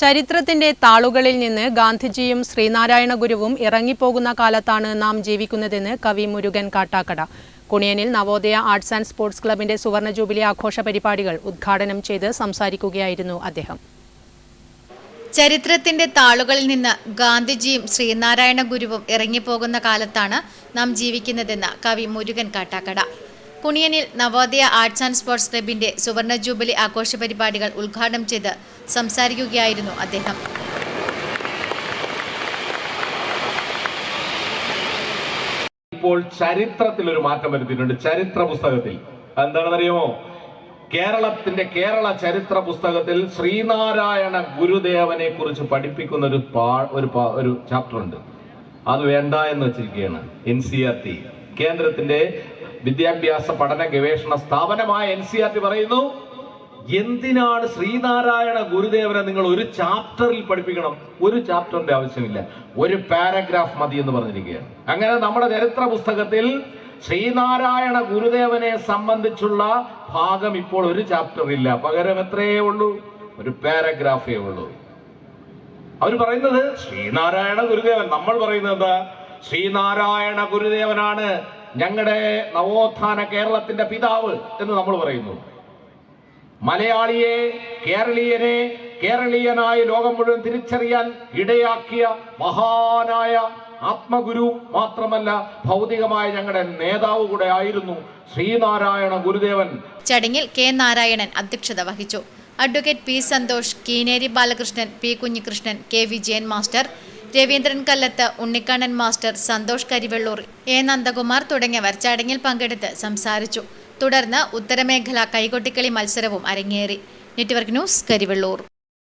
ചരിത്രത്തിന്റെ താളുകളിൽ നിന്ന് ഗാന്ധിജിയും ശ്രീനാരായണ ഗുരുവും ഇറങ്ങിപ്പോകുന്ന കാലത്താണ് നാം ജീവിക്കുന്നതെന്ന് കവി മുരുകൻ കാട്ടാക്കട. കുണിയനിൽ നവോദയ ആർട്സ് ആൻഡ് സ്പോർട്സ് ക്ലബിന്റെ സുവർണ ജൂബിലി ആഘോഷ പരിപാടികൾ ഉദ്ഘാടനം ചെയ്ത് സംസാരിക്കുകയായിരുന്നു അദ്ദേഹം. ചരിത്രത്തിന്റെ താളുകളിൽ നിന്ന് ഗാന്ധിജിയും ശ്രീനാരായണ ഗുരുവും ഇറങ്ങിപ്പോകുന്ന കാലത്താണ് നാം ജീവിക്കുന്നതെന്ന് കവി മുരുകൻ കാട്ടാക്കട. കുണിയനിൽ നവോദയ ആർട്സ് ആൻഡ് സ്പോർട്സ് ക്ലബിന്റെ സുവർണ ജൂബിലി ആഘോഷ പരിപാടികൾ ഉദ്ഘാടനം ചെയ്ത് സംസാരിക്കുകയായിരുന്നു അദ്ദേഹം. ഇപ്പോൾ ചരിത്രത്തിൽ ഒരു മാറ്റം വരുത്തിയിട്ടുണ്ട്. ചരിത്ര പുസ്തകത്തിൽ. എന്താണെന്നറിയുമോ? കേരളത്തിന്റെ കേരള ചരിത്ര പുസ്തകത്തിൽ ശ്രീനാരായണ ഗുരുദേവനെ കുറിച്ച് പഠിപ്പിക്കുന്ന ഒരു പാ- ഒരു ഒരു ചാപ്റ്റർ ഉണ്ട് അത് വേണ്ട എന്ന് വെച്ചിരിക്കുകയാണ്. N C R T. കേന്ദ്രത്തിന്റെ വിദ്യാഭ്യാസ പഠന ഗവേഷണ സ്ഥാപനമായ എൻ സി ആർ ടി പറയുന്നു എന്തിനാണ് ശ്രീനാരായണ ഗുരുദേവനെ നിങ്ങൾ ഒരു ചാപ്റ്ററിൽ പഠിപ്പിക്കണം? ഒരു ചാപ്റ്ററിന്റെ ആവശ്യമില്ല. ഒരു പാരഗ്രാഫ് മതി എന്ന് പറഞ്ഞിരിക്കുകയാണ്. അങ്ങനെ നമ്മുടെ ചരിത്ര പുസ്തകത്തിൽ ശ്രീനാരായണ ഗുരുദേവനെ സംബന്ധിച്ചുള്ള ഭാഗം ഇപ്പോൾ ഒരു ചാപ്റ്റർ ഇല്ല പകരം എത്രയേ ഉള്ളൂ? ഒരു പാരഗ്രാഫേ ഉള്ളൂ. അവർ പറയുന്നത് ശ്രീനാരായണ ഗുരുദേവൻ. നമ്മൾ പറയുന്നത് എന്താ? ശ്രീനാരായണ ഗുരുദേവനാണ് ഞങ്ങളുടെ നവോത്ഥാന കേരളത്തിന്റെ പിതാവ് എന്ന് നമ്മൾ പറയുന്നു. മലയാളിയെ കേരളീയനെ കേരളീയനായ ലോകം മുഴുവൻ തിരിച്ചറിയാൻ ഇടയാക്കിയ മഹാനായ ആത്മഗുരു മാത്രമല്ല ഭൗതികമായ ഞങ്ങളുടെ നേതാവ് കൂടെ ആയിരുന്നു ശ്രീനാരായണ ഗുരുദേവൻ. ചടങ്ങിൽ കെ നാരായണൻ അധ്യക്ഷത വഹിച്ചു. Advocate P Santhosh Keeneri Balakrishnan P Kunhikrishnan K Vijayan master Raveendran Kallath Unnikannan master Santhosh Karivellur A Nandakumar തുടങ്ങിയവർ ചടങ്ങിൽ പങ്കെടുത്ത് സംസാരിച്ചു. തുടർന്ന് ഉത്തരമേഖല കൈകൊട്ടിക്കളി മത്സരവും അരങ്ങേറി. Network news Karivellur.